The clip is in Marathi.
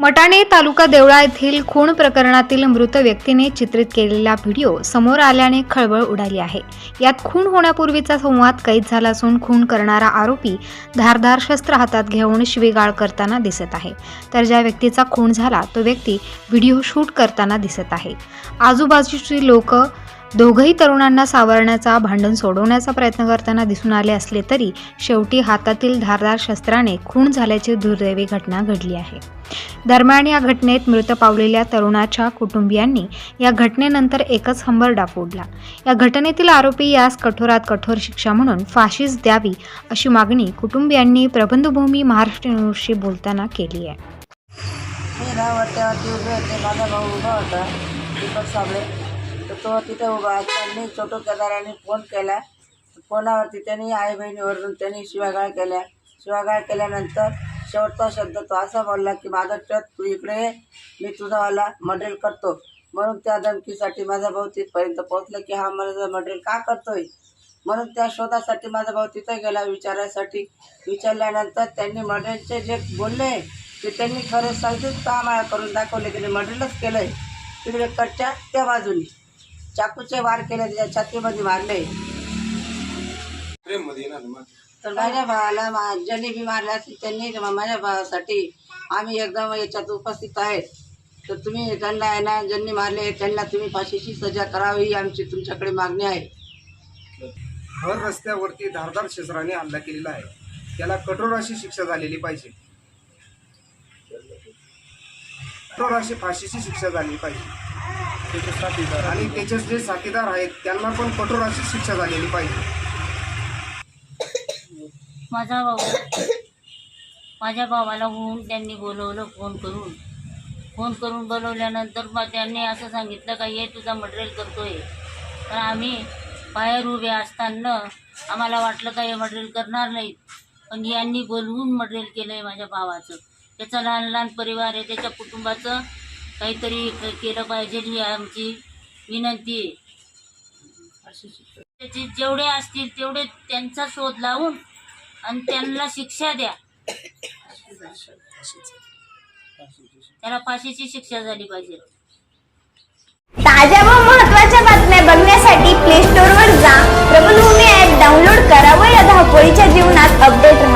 मटाणे तालुका देवळा येथील खून प्रकरणातील मृत व्यक्तीने चित्रित केलेला व्हिडिओ समोर आल्याने खळबळ उडाली आहे. यात खून होण्यापूर्वीचा संवाद कैद झाला असून खून करणारा आरोपी धारधार शस्त्र हातात घेऊन शिवीगाळ करताना दिसत आहे. तर ज्या व्यक्तीचा खून झाला तो व्यक्ती व्हिडिओ शूट करताना दिसत आहे. आजूबाजूची लोक दोघंही तरुणांना सावरण्याचा भांडण सोडवण्याचा प्रयत्न करताना दिसून आले असले तरी शेवटी हातातील धारदार शस्त्राने खून झाल्याची दुर्दैवी घटना घडली आहे. दरम्यान या घटनेत मृत पावलेल्या तरुणाच्या कुटुंबियांनी या घटनेनंतर एकच हंबरडा फोडला या घटनेतील आरोपी यास कठोरात कठोर शिक्षा म्हणून फाशीच द्यावी अशी मागणी कुटुंबियांनी प्रबंधभूमी महाराष्ट्र न्यूजशी बोलताना केली आहे. तर तो तिथे उभा त्यांनी छोटू फोन केला. फोनावरती त्यांनी आई बहिणीवरून त्यांनी शिवागाळ केल्या. शिवागाळ केल्यानंतर शेवटचा शब्द तो असा बोलला की माझं ट्रक तू इकडे ये. मी तुझावाला मटेरियल करतो. म्हणून त्या धमकीसाठी माझा भाऊ तिथपर्यंत पोहोचला की हा मला मटेरियल का करतोय? म्हणून त्या शोधासाठी माझा भाऊ तिथे गेला विचारायसाठी. विचारल्यानंतर त्यांनी मटेरियलचे जे बोलले ते त्यांनी खरं सांगतेच काम करून दाखवले. की मटेरियलच केलं आहे तिकडे कट्ट्या त्या बाजूनी. चाकूचे वार केले त्याच्या छातीमध्ये मारले. तर माझ्या भावाला मा ज्यांनी बी मारले असतील त्यांनी माझ्या भावासाठी आम्ही एकदम याच्यात उपस्थित आहेत. तर तुम्ही त्यांना आहे ना ज्यांनी मारले त्यांना तुम्ही फाशीची सजा करावी ही आमची तुमच्याकडे मागणी आहे. भर रस्त्यावरती धारदार शस्त्राने हल्ला केलेला आहे. त्याला कठोर अशी शिक्षा झालेली पाहिजे. कठोर अशी फाशीची शिक्षा झाली पाहिजे. आणि त्याचे जे साथीदार आहेत त्यांना पण कठोर अशी शिक्षा झालेली पाहिजे. माझा भाऊ माझ्या भावाला होऊन त्यांनी बोलवलं फोन करून. फोन करून बोलवल्यानंतर मग त्यांनी असं सांगितलं का हे तुझा मटेरियल करतोय. तर आम्ही बाहेर उभे असताना आम्हाला वाटलं का हे मटेरियल करणार नाहीत. पण यांनी बोलवून मटेरियल केलं आहे माझ्या भावाचं. त्याचा लहान लहान परिवार आहे त्याच्या कुटुंबाचं काहीतरी केलं पाहिजे ही आमची विनंती. त्याचे जेवढे असतील तेवढे त्यांचा शोध लावून आणि त्यांना शिक्षा द्या. त्याला फाशीची शिक्षा झाली पाहिजे. ताज्या व महत्त्वाच्या बातम्या बघण्यासाठी प्ले स्टोअरवर जा. प्रबलभूमी ऍप डाउनलोड करा व या धावपळीच्या जीवनात अपडेट